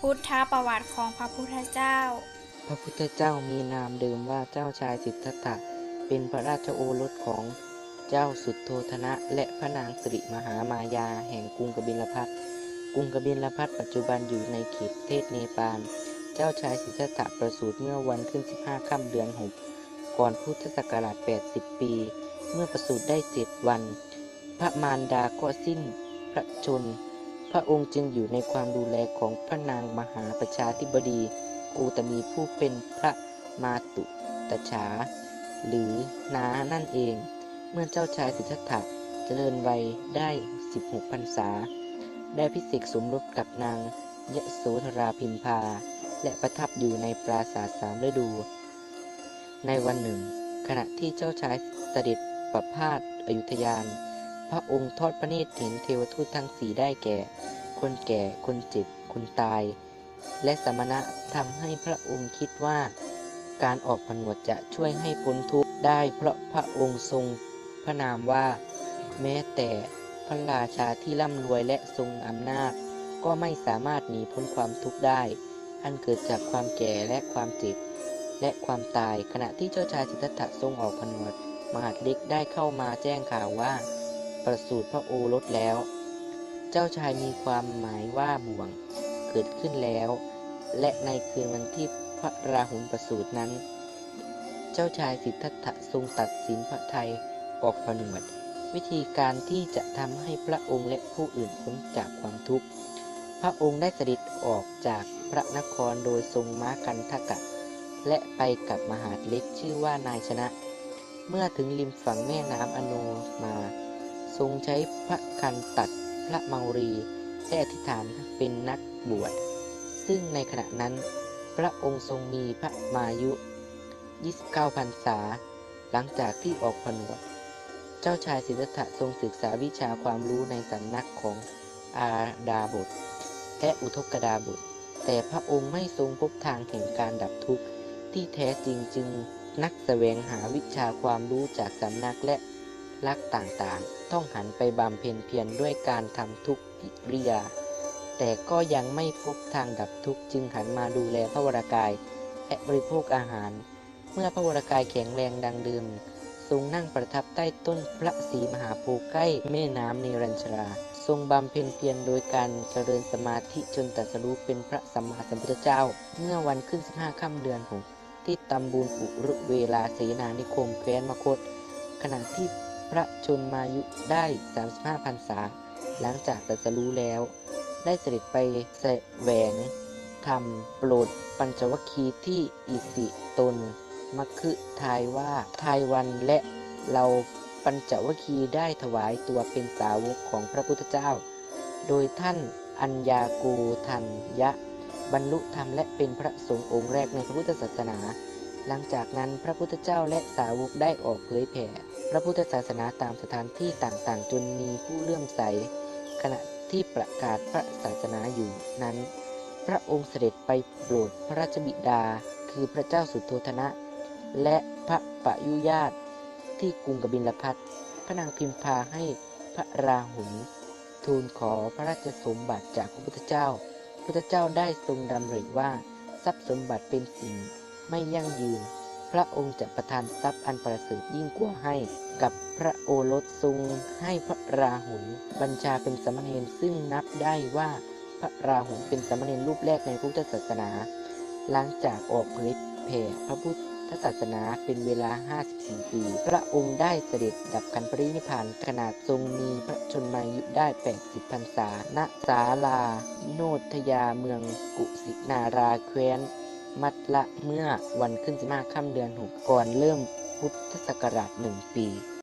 พุทธประวัติของพระพุทธเจ้า พระพุทธเจ้ามีนามเดิมว่าเจ้าชายสิทธัตถะ เป็นพระราชโอรสของเจ้าสุดโทธนะ และพระนางสิริมหามายาแห่งกรุงกบิลพัทกรุงกบิลพัทปัจจุบันอยู่ในเขตเทศเนปาล เจ้าชายสิทธัตถะประสูติเมื่อวันขึ้น 15 ค่ำเดือน6ก่อนพุทธศักราช 80 ปี เมื่อประสูติได้เจ็ดวัน พระมารดาก็สิ้นพระชน ระองค์จึงอยู่ในความดูแลของพระนางมหาประชาธิบดีโกตมีผู้เป็นพระมาตุตฉา หรือนานั่นเอง เมื่อเจ้าชายสิทธัตถะเจริญวัยได้ 16พรรษา ได้พิเศษกสมรสกับนางยโสธราพิมพา และประทับอยู่ในปราสาทสามฤดู ในวันหนึ่ง ขณะที่เจ้าชายเสด็จประพาสอยุธยาน พระองค์ทอดพระเนตรเห็นเทวทูตทั้งสี่ได้แก่ คนแก่ คนเจ็บ คนตาย และสมณะทำให้พระองค์คิดว่า การออกผนวดจะช่วยให้พ้นทุกข์ได้ เพราะพระองค์ทรงพระนามว่า แม้แต่พระราชาที่ร่ำรวยและทรงอำนาจ ก็ไม่สามารถหนีพ้นความทุกข์ได้ อันเกิดจากความแก่และความเจ็บ และความตายขณะที่เจ้าชายสิทธัตถะทรงออกผนวดมหาดเล็กได้เข้ามาแจ้งข่าวว่า ประสูติพระโอรสแล้ว เจ้าชายมีความหมายว่าบ่วงเกิดขึ้นแล้ว และในคืนวันที่พระราหุลประสูตินั้น เจ้าชายสิทธัตถะทรงตัดสินพระไทยออกผนวด วิธีการที่จะทำให้พระองค์และผู้อื่นพ้นจากความทุกข์ พระองค์ได้เสด็จออกจากพระนครโดยทรงม้ากันทกะ และไปกับมหาเล็กชื่อว่านายชนะ เมื่อถึงริมฝั่งแม่น้ำอโนมา ทรงใช้พระคันตัดพระเมารีและอธิษฐานเป็นนักบวช ซึ่งในขณะนั้น พระองค์ทรงมีพระมายุ 29พรรษา หลังจากที่ออกผนวด เจ้าชายสิทธัตถะทรงศึกษาวิชาความรู้ในสำนักของอาดาบทและอุทกดาบทแต่พระองค์ไม่ทรงพบทางแห่งการดับทุกข์ที่แท้จริงจึงนักแสวงหาวิชาความรู้จากสำนักและ ลักต่างๆ ต้องหันไปบำเพ็ญเพียรด้วยการทำทุกกิริยา แต่ก็ยังไม่พบทางดับทุกข์จึงหันมาดูแลพระวรากายและบริโภคอาหาร เมื่อพระวรากายแข็งแรงดังเดิมทรงนั่งประทับใต้ต้นพระศรีมหาโพธิ์ใกล้แม่น้ำเนรัญชรา ทรงบำเพ็ญเพียรโดยการเจริญสมาธิจนตรัสรู้เป็นพระสัมมาสัมพุทธเจ้า เมื่อวันขึ้น 15 ค่ำเดือนหกที่ตำบลอุรุเวลาเสนานิคมแคว้นมคต ขณะที่ พระชนมายุได้ 35พรรษา หลังจากตรัสรู้แล้ว ได้เสด็จไปแสวงธรรมโปรดปัญจวัคคีย์ที่อิสิตนมคือทายว่าทายวันและเราปัญจวัคคีย์ได้ถวายตัวเป็นสาวกของพระพุทธเจ้า โดยท่านอัญญากูทันยะ บรรลุธรรมและเป็นพระสงฆ์องค์แรกในพระพุทธศาสนา หลังจากนั้นพระพุทธเจ้าและสาวกได้ออกเผยแผ่ พระพุทธศาสนาตามสถานที่ต่างๆ จนมีผู้เลื่อมใส ขณะที่ประกาศพระศาสนาอยู่นั้น พระองค์เสด็จไปโปรดพระราชบิดาคือพระเจ้าสุโธทนะ และพระปะยุญาตที่กรุงกบิลพัทพระนางพิมพาให้พระราหุลทูลขอพระราชสมบัติจากพระพุทธเจ้าพุทธเจ้าได้ทรงดำริว่าทรัพย์สมบัติเป็นสิ่งไม่ยั่งยืน พระองค์จะประทานทรัพย์อันประเสริฐยิ่งกว่าให้กับพระโอรสทรงให้พระราหุลบัญชาเป็นสมเณรซึ่งนับได้ว่าพระราหุลเป็นสมเณรรูปแรกในพุทธศาสนา หลังจากออกเผยแผ่พระพุทธศาสนาเป็นเวลา 54 ปี พระองค์ได้เสด็จดับขันปรินิพพานขนาดทรงมีพระชนมายุได้ 80 พรรษา ณ ศาลา โนทยาเมืองกุสินาราแคว้น มัตละเมื่อวันขึ้นสุมาค่ำเดือนหกก่อนเริ่มพุทธศักราชหนึ่งปี